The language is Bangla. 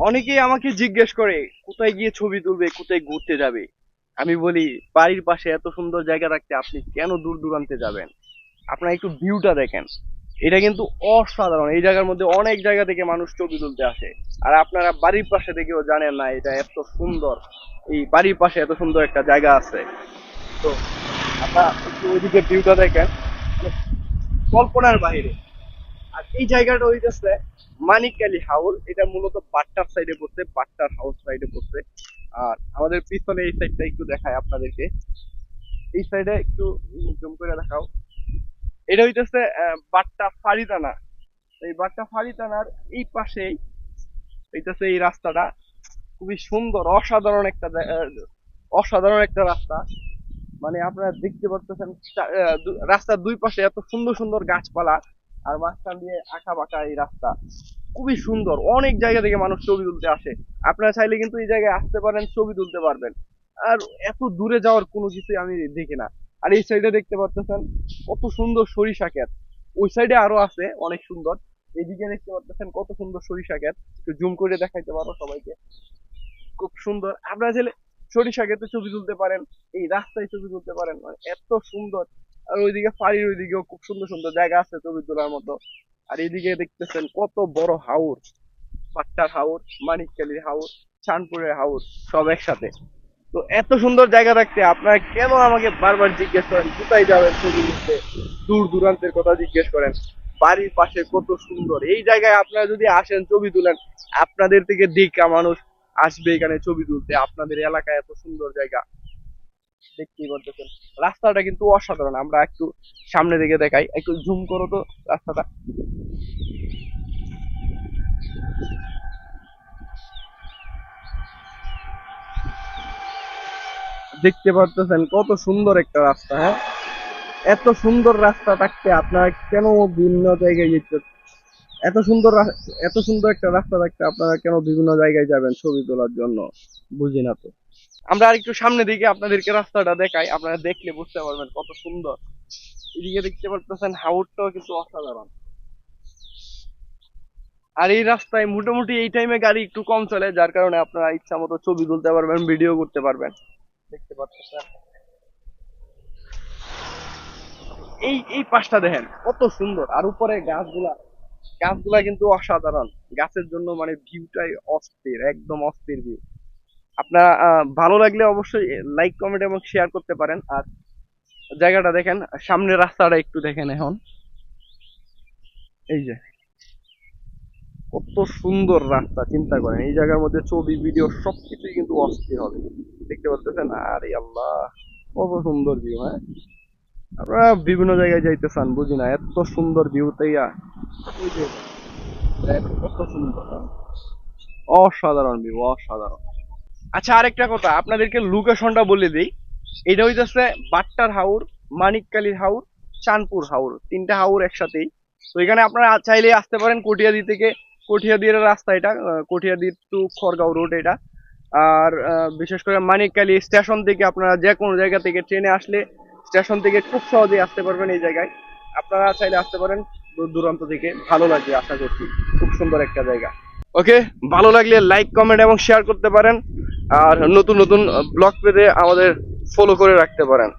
অনেকেই আমাকে জিজ্ঞেস করে, কোথায় গিয়ে ছবি তুলবে, কোথায় ঘুরতে যাবে? আমি বলি, বাড়ির পাশে এত সুন্দর জায়গা রাখতে আপনি কেন দূর দূরান্তে যাবেন? আপনার একটু ভিউটা দেখেন। এটা কিন্তু অসাধারণ। এই জায়গার মধ্যে অনেক জায়গা থেকে মানুষ ছবি তুলতে আসে। আর আপনারা বাড়ির পাশে থেকেও জানেন না, এটা এত সুন্দর। এই বাড়ির পাশে এত সুন্দর একটা জায়গা আছে। তো, আপনারা একটু ওইদিকে ভিউটা দেখেন। মানে কল্পনার বাইরে। আর এই জায়গাটা হইতেছে মানিককালী হাউল। এটা মূলত বাট্টার সাইডে পড়ছে বাট্টার হাউস সাইডে পড়ছে। আর আমাদের পিছনে এই সাইডটা একটু দেখায় আপনাদেরকে। এই সাইডে একটু জুম করে দেখাও। এটা হইতেছে বাট্টা ফাড়িতানা এই বাট্টা ফাড়িতানার এই পাশেই হইতেছে এই রাস্তাটা। খুবই সুন্দর অসাধারণ একটা অসাধারণ একটা রাস্তা। মানে আপনারা দেখতে আহ, রাস্তার দুই পাশে এত সুন্দর সুন্দর গাছপালা। আর মাঝখান দিয়ে আঁকা বাঁকা এই রাস্তা। খুবই সুন্দর, অনেক জায়গা থেকে মানুষ ছবি তুলতে আসে। আপনারা চাইলে কিন্তু এই জায়গায় আসতে পারেন, ছবি তুলতে পারবেন। আর এত দূরে যাওয়ার কোনো কিছুই আমি দেখি না। আর এই সাইডে দেখতে পাচ্ছেন কত সুন্দর সরিষা ক্ষেত। ওই সাইডে আরও আছে, অনেক সুন্দর। এইদিকে দেখতে পাচ্ছেন কত সুন্দর সরিষা ক্ষেত। একটু জুম করে দেখাইতে পারো সবাইকে। খুব সুন্দর। আপনারা চাইলে সরিষা ক্ষেতে ছবি তুলতে পারেন, এই রাস্তায় ছবি তুলতে পারেন। মানে এত সুন্দর। আর ওইদিকে ফাড়ির ওইদিকেও খুব সুন্দর সুন্দর জায়গা আছে ছবি তোলার মতো। আর এইদিকে দেখতেছেন কত বড় হাউর পাট্টার হাউস মানিককালির হাউর চাঁদপুরের হাউর সব একসাথে। তো এত সুন্দর জায়গা রাখতে আপনারা কেন আমাকে বারবার জিজ্ঞেস করেন, কোথায় যাবেন ছবি তুলতে? দূর দূরান্তের কথা জিজ্ঞেস করেন। বাড়ির পাশে কত সুন্দর। এই জায়গায় আপনারা যদি আসেন, ছবি তুলেন, আপনাদের থেকে দেখা মানুষ আসবে এখানে ছবি তুলতে। আপনাদের এলাকায় এত সুন্দর জায়গা। দেখতেই পারতেছেন রাস্তাটা কিন্তু অসাধারণ, আমরা একটু সামনে দিকে দেখাই, একটু জুম করো তো রাস্তাটা। দেখতে পারতেছেন কত সুন্দর একটা রাস্তা হ্যাঁ? এত সুন্দর রাস্তা থাকতে আপনারা কেন ভিন্ন জায়গায় যেতে এত সুন্দর এত সুন্দর একটা রাস্তা থাকতে আপনারা কেন বিভিন্ন জায়গায় যাবেন ছবি তোলার জন্য? বুঝি না তো। আমরা আর একটু সামনে দিকে আপনাদেরকে রাস্তাটা দেখাই। আপনারা দেখলে বুঝতে পারবেন কত সুন্দর। এদিকে দেখতে পারতেছেন হাউটটাও কিন্তু অসাধারণ। আর এই রাস্তায় মোটামুটি এই টাইমে গাড়ি একটু কম চলে, যার কারণে আপনারা ইচ্ছা মতো ছবি তুলতে পারবেন ভিডিও করতে পারবেন। দেখতে পাচ্ছেন? এই এই পাশটা দেখেন, কত সুন্দর। আর উপরে গাছগুলা গাছগুলা কিন্তু অসাধারণ। গাছের জন্য মানে ভিউটাই অস্থির, একদম অস্থির ভিউ আপনার ভালো লাগলে অবশ্যই লাইক কমেন্ট এবং শেয়ার করতে পারেন। আর জায়গাটা দেখেন, সামনের রাস্তাটা একটু দেখেন এখন। এই যে, কত সুন্দর রাস্তা, চিন্তা করেন। এই জায়গার মধ্যে ছবি ভিডিও সবকিছুই কিন্তু অস্থির হবে। দেখতে পাচ্ছেন? আরে আল্লাহ, কত সুন্দর ভিউ হ্যাঁ? আপনারা বিভিন্ন জায়গায় যাইতে চান, বুঝি না? এত সুন্দর ভিউ অসাধারণ ভিউ অসাধারণ। আচ্ছা আরেকটা কথা, আপনাদেরকে লোকেশনটা বলে দিই। এটা হইতেছে বাট্টার হাউর মানিককালীর হাউর চাঁদপুর হাউর তিনটা হাউর একসাথেই। তো এখানে আপনারা চাইলে আসতে পারেন কটিয়াদি থেকে। কটিয়াদির রাস্তা এটা কটিয়াদি টু খড়গাঁও রোড এটা। আর বিশেষ করে মানিককালী স্টেশন থেকে আপনারা যে কোনো জায়গা থেকে ট্রেনে আসলে স্টেশন থেকে খুব সহজেই আসতে পারবেন এই জায়গায়। আপনারা চাইলে আসতে পারেন দূর দূরান্ত থেকে। ভালো লাগবে, আশা করছি। খুব সুন্দর একটা জায়গা। ওকে? ভালো লাগলে লাইক, কমেন্ট এবং শেয়ার করতে পারেন। আর নতুন নতুন ব্লগ পেতে আমাদের ফলো করে রাখতে পারেন।